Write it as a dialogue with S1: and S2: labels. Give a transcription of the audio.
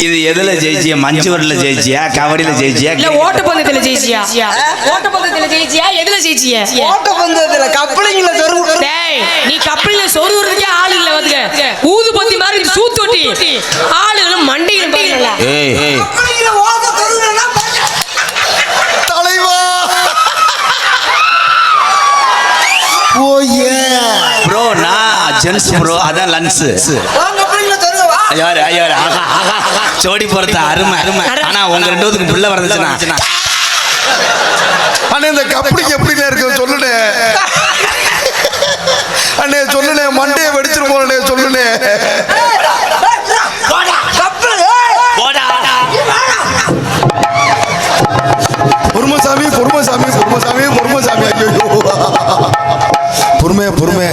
S1: இது எதுல ஜெயிச்சியா? மஞ்சுவரில் ஜெயிச்சியா? கபடியில் ஜெயிச்சியா?
S2: இல்ல ஓட்டப்பந்தயத்துல ஜெயிச்சியா? ஓட்டப்பந்தயத்துல ஜெயிச்சியா? எதுல ஜெயிச்சியா?
S3: ஓட்ட பந்தயத்துல
S2: டேய் நீ கப்பலில சொருவுறதுக்கே ஆள் இல்ல வந்துக்க ஊது பத்தி மாதிரி சூத்தொட்டி
S1: ஏய் ஏய்.
S4: ஓ ஏ.
S1: ப்ரோ நான் ஜென்ஸ் ப்ரோ அதான் லன்ஸ். ஐயோரு ஐயோரு ஆஹா ஆஹா ஜோடி பொறுத்த அருமை அருமை. ஆனா உங்க ரெண்டு பிள்ளை வரந்துச்சுன்னா
S4: அண்ணே இந்த கப்படிக்கு எப்படிண்ணே இருக்கு? சொல்லுனே அண்ணே சொல்லுனே மண்டையை வெடிச்சிட்டு போனே சொல்லுனே பொறுமசாமி பொறுமசாமி பொறுமசாமி பொறுமசாமி. ஐயோ பொறுமை பொறுமை.